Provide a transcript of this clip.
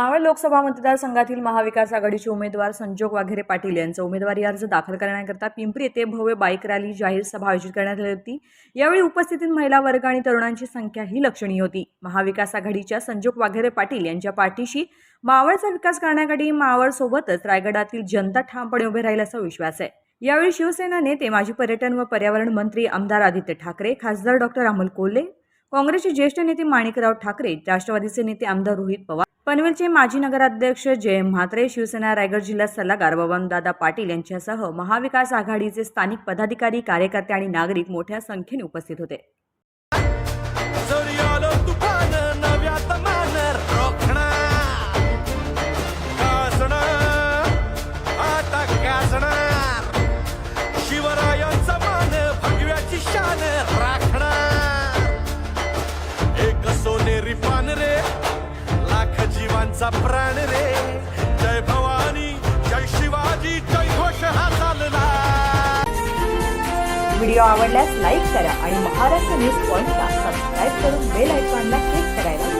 मावळ लोकसभा मतदारसंघातील महाविकास आघाडीचे उमेदवार संजोग वाघेरे पाटील यांचा उमेदवारी अर्ज दाखल करण्याकरता पिंपरी येथे भव्य बाईक रॅली जाहीर सभा आयोजित करण्यात आली होती. यावेळी उपस्थितीत महिला वर्ग आणि तरुणांची संख्याही लक्षणीय होती. महाविकास आघाडीच्या संजोग वाघेरे पाटील यांच्या पाठीशी मावळचा विकास करण्यासाठी मावळ सोबतच रायगडातील जनता ठामपणे उभे राहील असा विश्वास आहे. यावेळी शिवसेना नेते माजी पर्यटन व पर्यावरण मंत्री आमदार आदित्य ठाकरे खासदार डॉक्टर अमोल कोल्हे काँग्रेसचे ज्येष्ठ नेते माणिकराव ठाकरे राष्ट्रवादीचे नेते आमदार रोहित पवार पनवेलचे माजी नगराध्यक्ष जयम म्हात्रे शिवसेना रायगड जिल्हा सल्लागार बबनदादा पाटील यांच्यासह महाविकास आघाडीचे स्थानिक पदाधिकारी कार्यकर्ते आणि नागरिक मोठ्या संख्येने उपस्थित होते. जीवांचा प्राण रे. जय भवानी जय शिवाजी जय घोष हा चालला. व्हिडिओ आवडल्यास लाईक करा आणि महाराष्ट्र न्यूज पॉईंटला सबस्क्राईब करून बेल आयकॉनला क्लिक करायला